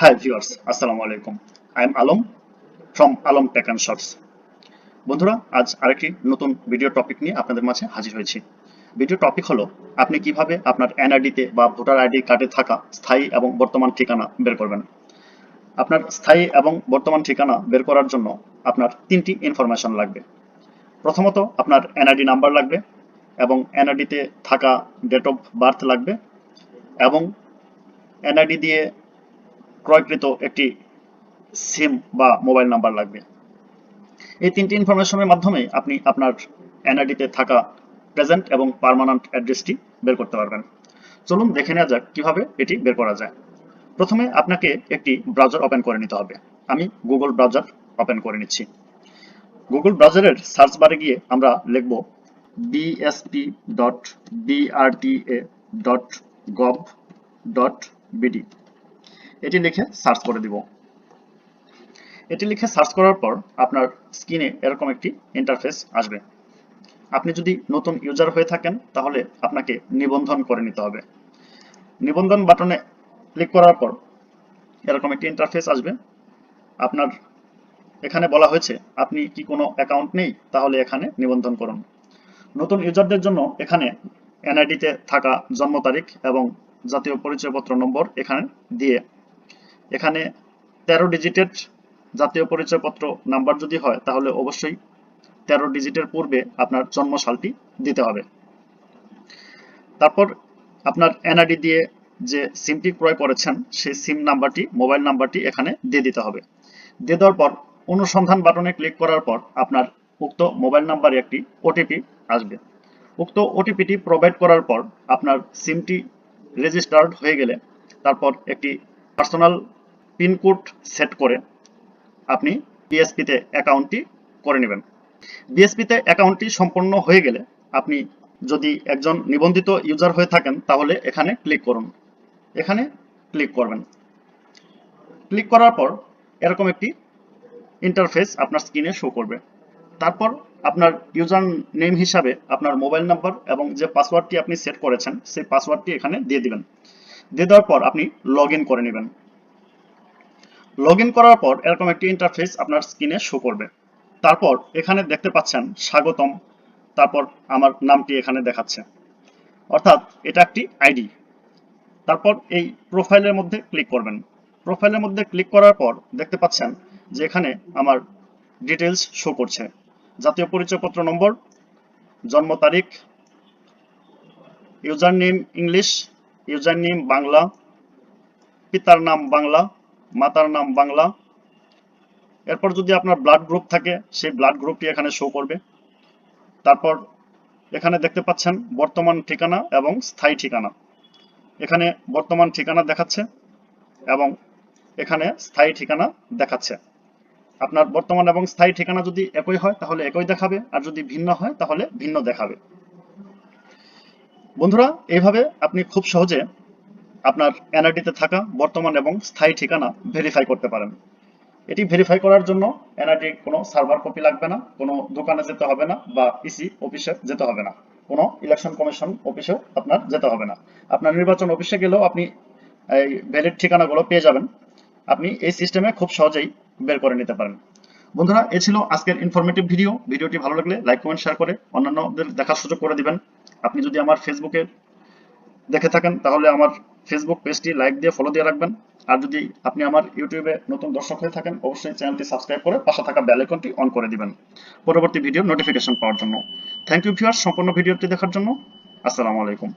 Hi viewers, Assalamu alaikum. I am Alom from Alom Tech and shorts বন্ধুরা আজ আরেকটি নতুন ভিডিও টপিক নিয়ে আপনাদের মাঝে হাজির হয়েছি। ভিডিও টপিক হলো আপনি কীভাবে আপনার এনআইডিতে বা ভোটার আইডি কার্ডে থাকা স্থায়ী এবং বর্তমান ঠিকানা বের করবেন? আপনার স্থায়ী এবং বর্তমান ঠিকানা বের করার জন্য আপনার তিনটি ইনফরমেশন লাগবে। প্রথমত আপনার এনআইডি নাম্বার লাগবে এবং এনআইডিতে থাকা ডেট অফ বার্থ লাগবে এবং এনআইডি দিয়ে ক্রয়কৃত একটি সিম বা মোবাইল নাম্বার লাগবে। এই তিনটি ইনফরমেশনের মাধ্যমে আপনি আপনার এনআইডিতে থাকা প্রেজেন্ট এবং পার্মানেন্ট অ্যাড্রেসটি বের করতে পারবেন। চলুন দেখে নেওয়া যাক কীভাবে এটি বের করা যায়। প্রথমে আপনাকে একটি ব্রাউজার ওপেন করে নিতে হবে। আমি গুগল ব্রাউজার ওপেন করে নিচ্ছি। গুগল ব্রাউজারের সার্চ বারে গিয়ে আমরা লিখব BSP dot BRTA dot gov dot BD এটি লিখে সার্চ করে দিব। এটি লিখে সার্চ করার পর আপনার স্ক্রিনে এরকম একটি ইন্টারফেস আসবে। আপনি যদি নতুন ইউজার হয়ে থাকেন, তাহলে আপনাকে নিবন্ধন করে নিতে হবে। নিবন্ধন বাটনে ক্লিক করার পর এরকম একটি ইন্টারফেস আসবে। আপনার এখানে বলা হয়েছে, আপনি কি কোনো অ্যাকাউন্ট নেই? তাহলে এখানে নিবন্ধন করুন। নতুন ইউজারদের জন্য এখানে এনআইডিতে থাকা জন্ম তারিখ এবং জাতীয় পরিচয়পত্র নম্বর এখানে দিয়ে এখানে তেরো ডিজিটের জাতীয় পরিচয়পত্র নাম্বার যদি হয়, তাহলে অবশ্যই তেরো ডিজিটের পূর্বে আপনার জন্ম সালটি দিতে হবে। তারপর আপনার এনআইডি দিয়ে যে সিমটি ক্রয় করেছেন, সেই সিম নাম্বারটি, মোবাইল নাম্বারটি এখানে দিয়ে দিতে হবে। দিয়ে দেওয়ার পর অনুসন্ধান বাটনে ক্লিক করার পর আপনার উক্ত মোবাইল নাম্বারে একটি ওটিপি আসবে। উক্ত ওটিপিটি প্রোভাইড করার পর আপনার সিমটি রেজিস্টার্ড হয়ে গেলে তারপর একটি পার্সোনাল পিনকোড সেট করে আপনি বিএসপিতে অ্যাকাউন্টটি করে নেবেন। বিএসপিতে অ্যাকাউন্টটি সম্পন্ন হয়ে গেলে আপনি যদি একজন নিবন্ধিত ইউজার হয়ে থাকেন, তাহলে এখানে ক্লিক করুন। এখানে ক্লিক করবেন। ক্লিক করার পর এরকম একটি ইন্টারফেস আপনার স্ক্রিনে শো করবে। তারপর আপনার ইউজার নেম হিসাবে আপনার মোবাইল নাম্বার এবং যে পাসওয়ার্ডটি আপনি সেট করেছেন, সেই পাসওয়ার্ডটি এখানে দিয়ে দিবেন। দিয়ে দেওয়ার পর আপনি লগ করে নেবেন। লগ করার পর এরকম একটি ইন্টারফেস আপনার স্ক্রিনে শো করবে। তারপর এখানে দেখতে পাচ্ছেন স্বাগতম। তারপর আমার নামটি এখানে দেখাচ্ছে। অর্থাৎ এটা একটি আইডি তারপর এই প্রোফাইলের মধ্যে ক্লিক করবেন। প্রোফাইলের মধ্যে ক্লিক করার পর দেখতে পাচ্ছেন যে এখানে আমার ডিটেলস শো করছে। জাতীয় পরিচয়পত্র নম্বর, জন্ম তারিখ user name English user name Bangla, পিতার নাম বাংলা মাতার নাম বাংলা। এরপর যদি আপনার ব্লাড গ্রুপ থাকে, সেই ব্লাড গ্রুপটি এখানে শো করবে। তারপর এখানে দেখতে পাচ্ছেন বর্তমান ঠিকানা এবং স্থায়ী ঠিকানা। এখানে বর্তমান ঠিকানা দেখাচ্ছে এবং এখানে স্থায়ী ঠিকানা দেখাচ্ছে। আপনার বর্তমান এবং স্থায়ী ঠিকানা যদি একই হয়, তাহলে একই দেখাবে, আর যদি ভিন্ন হয়, তাহলে ভিন্ন দেখাবে। বন্ধুরা, এইভাবে আপনি খুব সহজে আপনার এনআরডিতে থাকা বর্তমান এবং স্থায়ী ঠিকানা ভেরিফাই করতে পারেন। এটি ভেরিফাই করার জন্য এনআরডি কোনো সার্ভার কপি লাগবে না, কোনো দোকানে যেতে হবে না বা ইসি অফিসে যেতে হবে না। কোনো ইলেকশন কমিশন অফিসেও আপনার যেতে হবে না। আপনার নির্বাচন অফিসে গেলেও আপনি এই ভ্যালিড ঠিকানাগুলো পেয়ে যাবেন। আপনি এই সিস্টেমে খুব সহজেই বের করে নিতে পারেন। বন্ধুরা, এ ছিল আজকের ইনফরমেটিভ ভিডিও ভিডিওটি ভালো লাগলে লাইক কমেন্ট শেয়ার করে অন্যান্যদের দেখার সুযোগ করে দিবেন। আপনি যদি আমার ফেসবুকে দেখে থাকেন, তাহলে আমার ফেসবুক পেজটি লাইক দিয়ে ফলো দিয়ে রাখবেন। আর যদি আপনি আমার ইউটিউবে নতুন দর্শক হয়ে থাকেন, অবশ্যই চ্যানেলটি সাবস্ক্রাইব করে পাশে থাকা বেল আইকনটি অন করে দিবেন। পরবর্তী ভিডিও নোটিফিকেশন পাওয়ার জন্য। থ্যাংক ইউ ভিউয়ার্স সম্পূর্ণ ভিডিওটি দেখার জন্য। আসসালামু আলাইকুম।